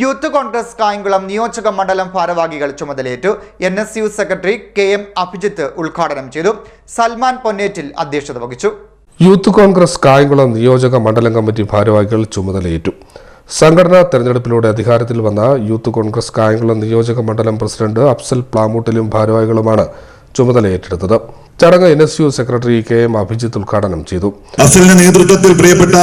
Youth Congress Kayamkulam നിയോജക മണ്ഡലം ഭാരവാഹികൾ ചുമതലയേറ്റു. N S U secretary K M Abhijith ഉദ്ഘാടനം ചെയ്തു. സൽമാൻ പൊന്നേറ്റിൽ അധ്യക്ഷത വഹിച്ചു. യൂത്ത് കോൺഗ്രസ് കായംകുളം നിയോജക മണ്ഡലം കമ്മിറ്റി ഭാരവാഹികൾ ചുമതലയേറ്റു. സംഘടനാ തെരഞ്ഞെടുപ്പിലൂടെ അധികാരത്തിൽ വന്ന യൂത്ത് കോൺഗ്രസ് കായംകുളം നിയോജക മണ്ഡലം പ്രസിഡന്റ് അഫ്സൽ പ്ലാമൂട്ടിലും ഭാരവാഹികളുമാണ് ചുമതല ഏറ്റെടുത്തത്. ചടങ്ങ് N S U secretary K M Abhijith ഉദ്ഘാടനം ചെയ്തു. അഫ്സലിന്റെ നേതൃത്വത്തിൽ പ്രിയപ്പെട്ട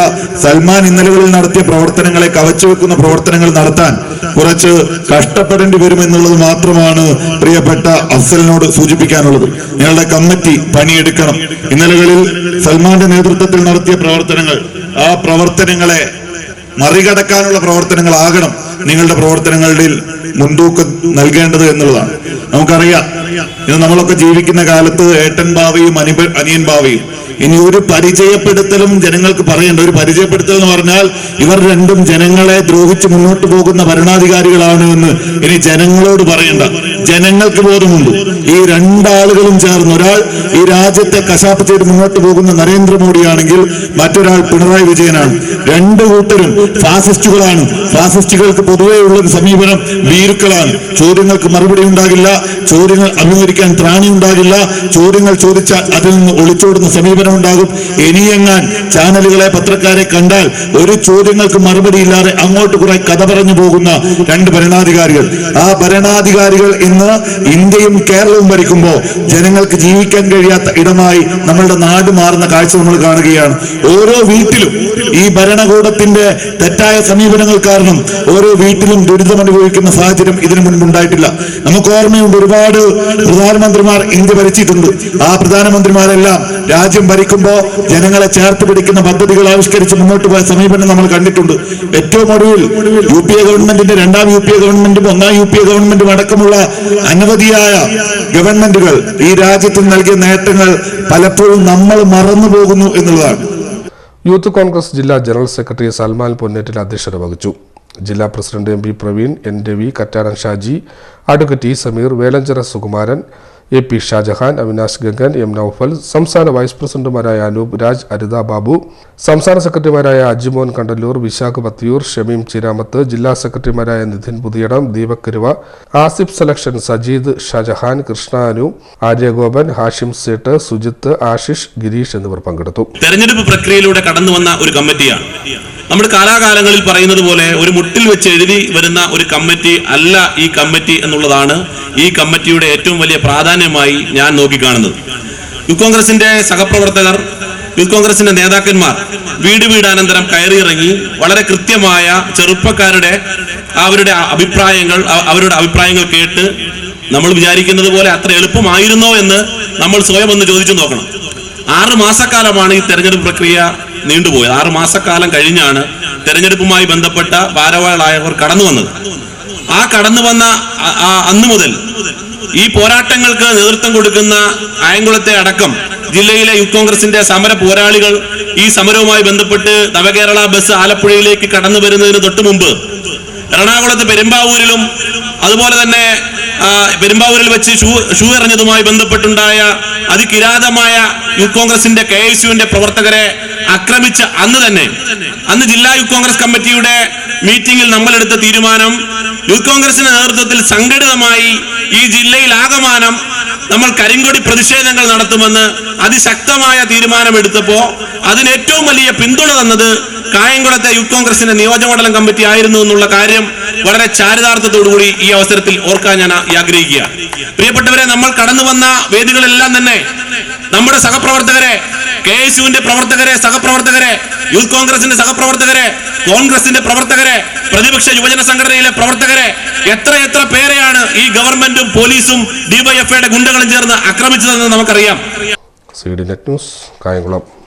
സൽമാൻ ഇന്നലകളിൽ നടത്തിയ പ്രവർത്തനങ്ങളെ കവച്ചുവെക്കുന്ന പ്രവർത്തനങ്ങൾ നടത്താൻ കുറച്ച് കഷ്ടപ്പെടേണ്ടി വരുമെന്നുള്ളത് മാത്രമാണ് പ്രിയപ്പെട്ട അഫ്സലിനോട് സൂചിപ്പിക്കാനുള്ളത്. ഞങ്ങളുടെ കമ്മിറ്റി പണിയെടുക്കണം. ഇന്നലകളിൽ സൽമാന്റെ നേതൃത്വത്തിൽ നടത്തിയ പ്രവർത്തനങ്ങൾ ആ പ്രവർത്തനങ്ങളെ മറികടക്കാനുള്ള പ്രവർത്തനങ്ങളാകണം നിങ്ങളുടെ പ്രവർത്തനങ്ങളിൽ മുൻതൂക്കം നൽകേണ്ടത് എന്നുള്ളതാണ്. നമുക്കറിയാം ഇന്ന് നമ്മളൊക്കെ ജീവിക്കുന്ന കാലത്ത് ഏട്ടൻ ഭാവിയും അനിപ അനിയൻ ഭാവിയും. ഇനി ഒരു പരിചയപ്പെടുത്തലും ജനങ്ങൾക്ക് പറയേണ്ട. ഒരു പരിചയപ്പെടുത്തൽ എന്ന് പറഞ്ഞാൽ ഇവർ രണ്ടും ജനങ്ങളെ ദ്രോഹിച്ച് മുന്നോട്ട് പോകുന്ന ഭരണാധികാരികളാണ് എന്ന് ഇനി ജനങ്ങളോട് പറയണ്ട. ജനങ്ങൾക്ക് ബോധമുണ്ട്. ഈ രണ്ടാളുകളും ചേർന്ന് ഒരാൾ ഈ രാജ്യത്തെ കശാപ്പ് ചെയ്ത് മുന്നോട്ട് പോകുന്ന നരേന്ദ്രമോദിയാണെങ്കിൽ മറ്റൊരാൾ പിണറായി വിജയനാണ്. രണ്ടു കൂട്ടരും ഫാസിസ്റ്റുകളാണ്. ഫാസിസ്റ്റുകൾക്ക് പൊതുവേ ഉള്ള ഒരു സമീപനം ഭീരുക്കളാണ്. ചോദ്യങ്ങൾക്ക് മറുപടി ഉണ്ടാകില്ല. ചോദ്യങ്ങൾ അഭിമുഖീകരിക്കാൻ ത്രാണി ഉണ്ടാകില്ല ചോദ്യങ്ങൾ ചോദിച്ചാൽ അതിൽ നിന്ന് ഒളിച്ചോടുന്ന സമീപനം ഉണ്ടാകും ഇനിയെങ്ങാൻ ചാനലുകളെ പത്രക്കാരെ കണ്ടാൽ ഒരു ചോദ്യങ്ങൾക്ക് മറുപടി ഇല്ലാതെ അങ്ങോട്ട് കുറെ കഥ പറഞ്ഞു പോകുന്ന രണ്ട് ഭരണാധികാരികൾ. ആ ഭരണാധികാരികൾ ഇന്ന് ഇന്ത്യയും കേരളവും ഭരിക്കുമ്പോൾ ജനങ്ങൾക്ക് ജീവിക്കാൻ കഴിയാത്ത ഇടമായി നമ്മളുടെ നാട് മാറുന്ന കാഴ്ച നമ്മൾ കാണുകയാണ്. ഓരോ വീട്ടിലും ഈ ഭരണകൂടത്തിന്റെ തെറ്റായ സമീപനങ്ങൾ കാരണം ഓരോ വീട്ടിലും ദുരിതം അനുഭവിക്കുന്ന സാഹചര്യം ഇതിനു മുൻപ് ഉണ്ടായിട്ടില്ല. നമുക്ക് ഓർമ്മയുണ്ട് ഒരുപാട് പ്രധാനമന്ത്രിമാർ ഇന്ത്യ ഭരിച്ചിട്ടുണ്ട്? ആ പ്രധാനമന്ത്രിമാരെല്ലാം രാജ്യം ഭരിക്കുമ്പോൾ ജനങ്ങളെ ചേർത്ത് പിടിക്കുന്ന പദ്ധതികൾ ആവിഷ്കരിച്ച് മുന്നോട്ട് പോയ സമീപനം നമ്മൾ കണ്ടിട്ടുണ്ട്. ഏറ്റവും ഒടുവിൽ യു പി എ ഗവൺമെന്റിന്റെ രണ്ടാം യു പി എ ഗവൺമെന്റും ഒന്നാം യു പി എ ഗവൺമെന്റും അടക്കമുള്ള അനവധിയായ ഗവൺമെന്റുകൾ ഈ രാജ്യത്തിന് നൽകിയ നേട്ടങ്ങൾ പലപ്പോഴും നമ്മൾ മറന്നു പോകുന്നു എന്നുള്ളതാണ്. യൂത്ത് കോൺഗ്രസ് ജില്ലാ ജനറൽ സെക്രട്ടറി സൽമാൻ പൊന്നേറ്റിൽ അധ്യക്ഷത വഹിച്ചു. ജില്ലാ president M P Praveen N Ravi Kattaran Shaji advocate E Sameer Velanchira Sukumaran A P Shajahan Avinash Gangan M Noufal സംസ്ഥാന വൈസ് പ്രസിഡന്റുമാരായ അനൂപ് രാജ് അരിത ബാബു സംസ്ഥാന സെക്രട്ടറിമാരായ അജിമോൻ കണ്ടല്ലൂർ വിശാഖ് പത്തിയൂർ ഷമീം ചിരാമത്ത് ജില്ലാ സെക്രട്ടറിമാരായ നിധിൻ പുതിയടം ദീപക് കരുവ ആസിഫ് സെലക്ഷൻ സജീദ് ഷാജഹാൻ കൃഷ്ണാനു ആര്യഗോപൻ ഹാഷിം സേട്ട് സുജിത്ത് ആഷിഷ് ഗിരീഷ് എന്നിവർ പങ്കെടുത്തു. തെരഞ്ഞെടുപ്പ് പ്രക്രിയയിലൂടെ കടന്നു വന്ന ഒരു കമ്മിറ്റിയാണ്. നമ്മൾ കാലാകാലങ്ങളിൽ പറയുന്നത് പോലെ ഒരു മുട്ടിൽ വെച്ച് എഴുതി വരുന്ന ഒരു കമ്മിറ്റി അല്ല ഈ കമ്മിറ്റി എന്നുള്ളതാണ് ഈ കമ്മിറ്റിയുടെ ഏറ്റവും വലിയ പ്രാധാന്യമായി ഞാൻ നോക്കിക്കാണുന്നത്. യൂത്ത് കോൺഗ്രസിന്റെ സഹപ്രവർത്തകർ യൂത്ത് കോൺഗ്രസിന്റെ നേതാക്കന്മാർ വീട് വീടാനന്തരം കയറിയിറങ്ങി വളരെ കൃത്യമായ ചെറുപ്പക്കാരുടെ അവരുടെ അഭിപ്രായങ്ങൾ അവരുടെ അഭിപ്രായങ്ങൾ കേട്ട് നമ്മൾ വിചാരിക്കുന്നത് പോലെ അത്ര എളുപ്പമായിരുന്നോ എന്ന് നമ്മൾ സ്വയം ഒന്ന് ചോദിച്ചു നോക്കണം. ആറ് മാസക്കാലമാണ് ഈ തെരഞ്ഞെടുപ്പ് പ്രക്രിയ നീണ്ടുപോയത് ആറ് മാസക്കാലം കഴിഞ്ഞാണ് തെരഞ്ഞെടുപ്പുമായി ബന്ധപ്പെട്ട ഭാരവാഹികളായവർ കടന്നു വന്നത്. ആ കടന്നു വന്ന അന്നു മുതൽ ഈ പോരാട്ടങ്ങൾക്ക് നേതൃത്വം കൊടുക്കുന്ന ആയങ്കുളത്തെ അടക്കം ജില്ലയിലെ യൂത്ത് കോൺഗ്രസിന്റെ സമര പോരാളികൾ ഈ സമരവുമായി ബന്ധപ്പെട്ട് നവകേരള ബസ് ആലപ്പുഴയിലേക്ക് കടന്നു വരുന്നതിന് തൊട്ടു മുമ്പ് എറണാകുളത്ത് പെരുമ്പാവൂരിലും അതുപോലെ തന്നെ പെരുമ്പാവൂരിൽ വെച്ച് ഷൂ ഷൂ എറിഞ്ഞതുമായി ബന്ധപ്പെട്ടുണ്ടായ അതികിരാതമായ യൂത്ത് കോൺഗ്രസിന്റെ കെ എസ് യുവിന്റെ പ്രവർത്തകരെ ആക്രമിച്ച അന്ന് തന്നെ. അന്ന് ജില്ലാ യൂത്ത് കോൺഗ്രസ് കമ്മിറ്റിയുടെ മീറ്റിംഗിൽ നമ്മളെടുത്ത തീരുമാനം യൂത്ത് കോൺഗ്രസിന്റെ നേതൃത്വത്തിൽ സംഘടിതമായി ഈ ജില്ലയിൽ ആകമാനം നമ്മൾ കരിങ്കൊടി പ്രതിഷേധങ്ങൾ നടത്തുമെന്ന് അതിശക്തമായ തീരുമാനമെടുത്തപ്പോ അതിന് ഏറ്റവും വലിയ പിന്തുണ തന്നത് കായംകുളത്തെ യൂത്ത് കോൺഗ്രസിന്റെ നിയോജകമണ്ഡലം കമ്മിറ്റി ആയിരുന്നു എന്നുള്ള കാര്യം വളരെ ചാരിതാർത്ഥത്തോടുകൂടി ഈ അവസരത്തിൽ ഓർക്കാൻ ഞാൻ ആഗ്രഹിക്കുക. പ്രിയപ്പെട്ടവരെ നമ്മൾ കടന്നു വന്ന വേദികളെല്ലാം തന്നെ നമ്മുടെ സഹപ്രവർത്തകരെ കെ എസ് യുവിന്റെ പ്രവർത്തകരെ സഹപ്രവർത്തകരെ യൂത്ത് കോൺഗ്രസിന്റെ സഹപ്രവർത്തകരെ കോൺഗ്രസിന്റെ പ്രവർത്തകരെ പ്രതിപക്ഷ യുവജന സംഘടനയിലെ പ്രവർത്തകരെ എത്ര എത്ര പേരെയാണ് ഈ ഗവൺമെന്റും പോലീസും ഡിവൈഎഫ്ഐയുടെ ഗുണ്ടകളും ചേർന്ന് ആക്രമിച്ചതെന്ന് നമുക്കറിയാം. C D news Kayamkulam.